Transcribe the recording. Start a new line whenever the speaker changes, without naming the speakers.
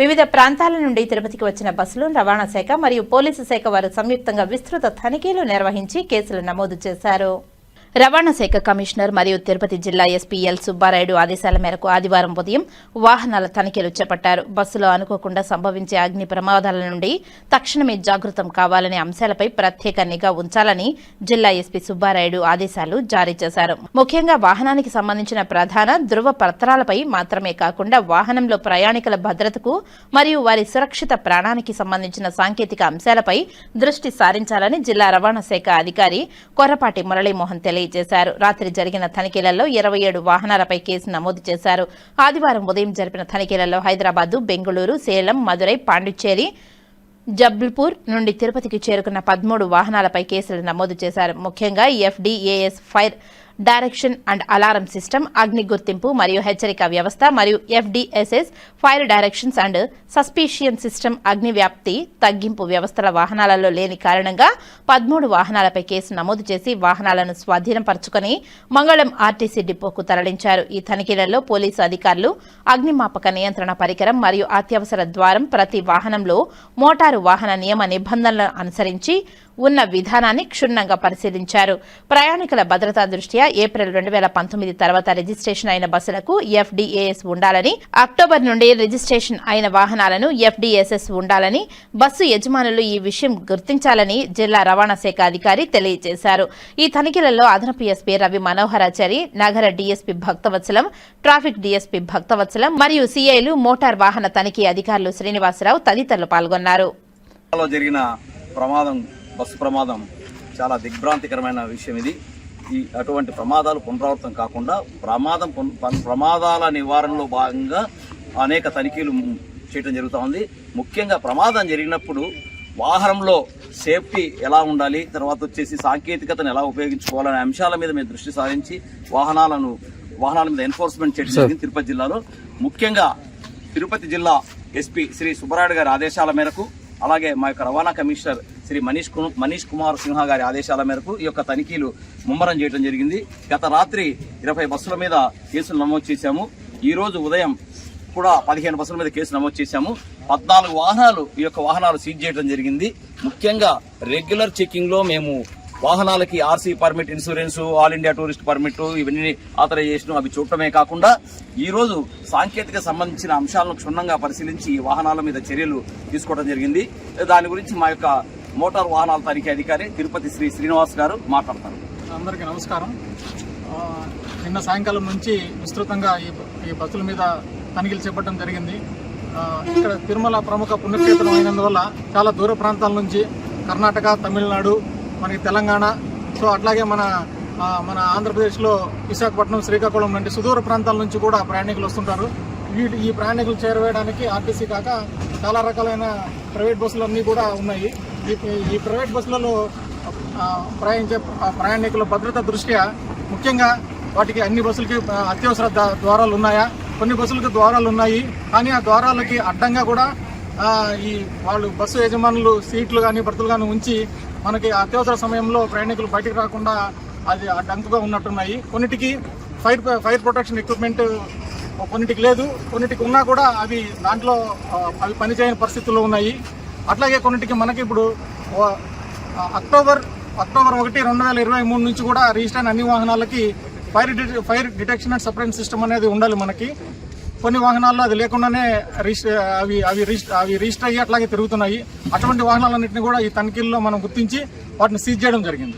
వివిధ ప్రాంతాల నుండి తిరుపతికి వచ్చిన బస్సులు రవాణా శాఖ మరియు పోలీసు శాఖ వారు సంయుక్తంగా విస్తృత తనిఖీలు నిర్వహించి కేసులు నమోదు చేశారు. రవాణా శాఖ కమిషనర్ మరియు తిరుపతి జిల్లా ఎస్పీ ఎల్ సుబ్బారాయుడు ఆదేశాల మేరకు ఆదివారం ఉదయం వాహనాల తనిఖీలు చేపట్టారు. బస్సులో అనుకోకుండా సంభవించే అగ్ని ప్రమాదాల నుండి తక్షణమే జాగృతం కావాలనే అంశాలపై ప్రత్యేక నిఘా ఉంచాలని జిల్లా ఎస్పీ సుబ్బారాయుడు ఆదేశాలు జారీ చేశారు. ముఖ్యంగా వాహనానికి సంబంధించిన ప్రధాన ధృవ పత్రాలపై మాత్రమే కాకుండా వాహనంలో ప్రయాణికుల భద్రతకు మరియు వారి సురక్షిత ప్రాణానికి సంబంధించిన సాంకేతిక అంశాలపై దృష్టి సారించాలని జిల్లా రవాణా శాఖ అధికారి కొర్రపాటి మురళీమోహన్ తెలియజేశారు చేశారు. రాత్రి జరిగిన తనిఖీలలో ఇరవై ఏడు వాహనాలపై కేసు నమోదు చేశారు. ఆదివారం ఉదయం జరిపిన తనిఖీలలో హైదరాబాద్ బెంగళూరు సేలం మదురై పాండిచ్చేరి జబల్పూర్ నుండి తిరుపతికి చేరుకున్న పదమూడు వాహనాలపై కేసులు నమోదు చేశారు. ముఖ్యంగా FDAS fire direction and alarm system అగ్ని గుర్తింపు మరియు హెచ్చరిక వ్యవస్థ మరియు FDSS fire directions and suspicion system అగ్ని వ్యాప్తి తగ్గింపు వ్యవస్థల వాహనాలలో లేని కారణంగా పదమూడు వాహనాలపై కేసు నమోదు చేసి వాహనాలను స్వాధీనపరుచుకుని మంగళం ఆర్టీసీ డిపోకు తరలించారు. ఈ తనిఖీలలో పోలీసు అధికారులు అగ్నిమాపక నియంత్రణ పరికరం మరియు అత్యవసర ద్వారం ప్రతి వాహనంలో మోటారు వాహన నియమ నిబంధనలను అనుసరించి ఉన్న విధానాన్ని క్షుణ్ణంగా పరిశీలించారు. ప్రయాణికుల భద్రతా దృష్ట్యా ఏప్రిల్ రెండు వేల పంతొమ్మిది తర్వాత రిజిస్ట్రేషన్ అయిన బస్సులకు ఎఫ్డీఏఎస్ ఉండాలని అక్టోబర్ నుండి రిజిస్ట్రేషన్ అయిన వాహనాలను ఎఫ్డీఎస్ఎస్ ఉండాలని బస్సు యజమానులు ఈ విషయం గుర్తించాలని జిల్లా రవాణా శాఖ అధికారి తెలియజేశారు. ఈ తనిఖీలలో అదనపు ఎస్పీ రవి మనోహరాచారి నగర DSP Bhaktavatsalam traffic DSP Bhaktavatsalam మరియు సీఐలు మోటార్ వాహన తనిఖీ అధికారులు శ్రీనివాసరావు తదితరులు పాల్గొన్నారు.
జరిగిన ప్రమాదం బస్సు ప్రమాదం చాలా దిగ్భ్రాంతికరమైన విషయం ఇది. ఈ అటువంటి ప్రమాదాలు పునరావృతం కాకుండా ప్రమాదం ప్రమాదాల నివారణలో భాగంగా అనేక తనిఖీలు చేయడం జరుగుతూ ఉంది. ముఖ్యంగా ప్రమాదం జరిగినప్పుడు వాహనంలో సేఫ్టీ ఎలా ఉండాలి తర్వాత వచ్చేసి సాంకేతికతను ఎలా ఉపయోగించుకోవాలనే అంశాల మీద మేము దృష్టి సారించి వాహనాలను వాహనాల మీద ఎన్ఫోర్స్మెంట్ చేయడం జరిగింది తిరుపతి జిల్లాలో. ముఖ్యంగా తిరుపతి జిల్లా ఎస్పీ శ్రీ సుబ్బరాయుడు గారి ఆదేశాల మేరకు అలాగే మా యొక్క రవాణా కమిషనర్ శ్రీ మనీష్ కు- మనీష్ కుమార్ సిన్హా గారి ఆదేశాల మేరకు ఈ యొక్క తనిఖీలు ముమ్మరం చేయడం జరిగింది. గత రాత్రి ఇరవై బస్సుల మీద కేసులు నమోదు చేశాము. ఈరోజు ఉదయం కూడా పదిహేను బస్సుల మీద కేసు నమోదు చేశాము. పద్నాలుగు వాహనాలు ఈ యొక్క వాహనాలు సీజ్ చేయడం జరిగింది. ముఖ్యంగా రెగ్యులర్ చెకింగ్లో మేము వాహనాలకి RC permit insurance all India tourist permit ఇవన్నీ ఆథరైజేషన్ అవి చూడటమే కాకుండా ఈరోజు సాంకేతిక సంబంధించిన అంశాలను క్షుణ్ణంగా పరిశీలించి వాహనాల మీద చర్యలు తీసుకోవడం జరిగింది. దాని గురించి మా యొక్క మోటార్ వాహనాల తనిఖీ అధికారి తిరుపతి శ్రీ శ్రీనివాస్ గారు మాట్లాడతారు.
అందరికీ నమస్కారం. నిన్న సాయంకాలం నుంచి విస్తృతంగా ఈ ఈ బస్సుల మీద తనిఖీలు చేపట్టడం జరిగింది. ఇక్కడ తిరుమల ప్రముఖ పుణ్యక్షేత్రం అయినందువల్ల చాలా దూర ప్రాంతాల నుంచి కర్ణాటక తమిళనాడు మనకి తెలంగాణ సో అట్లాగే మన మన ఆంధ్రప్రదేశ్లో విశాఖపట్నం శ్రీకాకుళం వంటి సుదూర ప్రాంతాల నుంచి కూడా ప్రయాణికులు వస్తుంటారు. వీటి ఈ ప్రయాణికులు చేరవేయడానికి ఆర్టీసీ కాక చాలా రకాలైన ప్రైవేట్ బస్సులన్నీ కూడా ఉన్నాయి. ఈ ఈ ప్రైవేట్ బస్సులలో ప్రయాణించే ప్రయాణికుల భద్రత దృష్ట్యా ముఖ్యంగా వాటికి అన్ని బస్సులకి అత్యవసర ద్వారాలు ఉన్నాయా? కొన్ని బస్సులకి ద్వారాలు ఉన్నాయి. కానీ ఆ ద్వారాలకి అడ్డంగా కూడా ఈ వాళ్ళు బస్సు యజమానులు సీట్లు కానీ బర్తులు కానీ ఉంచి మనకి అత్యవసర సమయంలో ప్రయాణికులు బయటకు రాకుండా అది అడ్డంకుగా ఉన్నట్టున్నాయి. కొన్నిటికి ఫైర్ ఫైర్ ప్రొటెక్షన్ ఎక్విప్మెంట్ కొన్నిటికి లేదు. కొన్నిటికి ఉన్నా కూడా అవి దాంట్లో అవి పనిచేయని పరిస్థితుల్లో ఉన్నాయి. అట్లాగే కొన్నిటికి మనకి ఇప్పుడు అక్టోబర్ అక్టోబర్ ఒకటి రెండు వేల ఇరవై మూడు నుంచి కూడా రిజిస్టర్ అయిన అన్ని వాహనాలకి fire fire detection and separate system అనేది ఉండాలి మనకి. కొన్ని వాహనాల్లో అది లేకుండానే రిజిస్టర్ అవి అవి రిజిస్టర్ అవి రిజిస్టర్ అయ్యి అట్లాగే తిరుగుతున్నాయి. అటువంటి వాహనాలన్నింటినీ కూడా ఈ తనిఖీల్లో మనం గుర్తించి వాటిని సీజ్ చేయడం జరిగింది.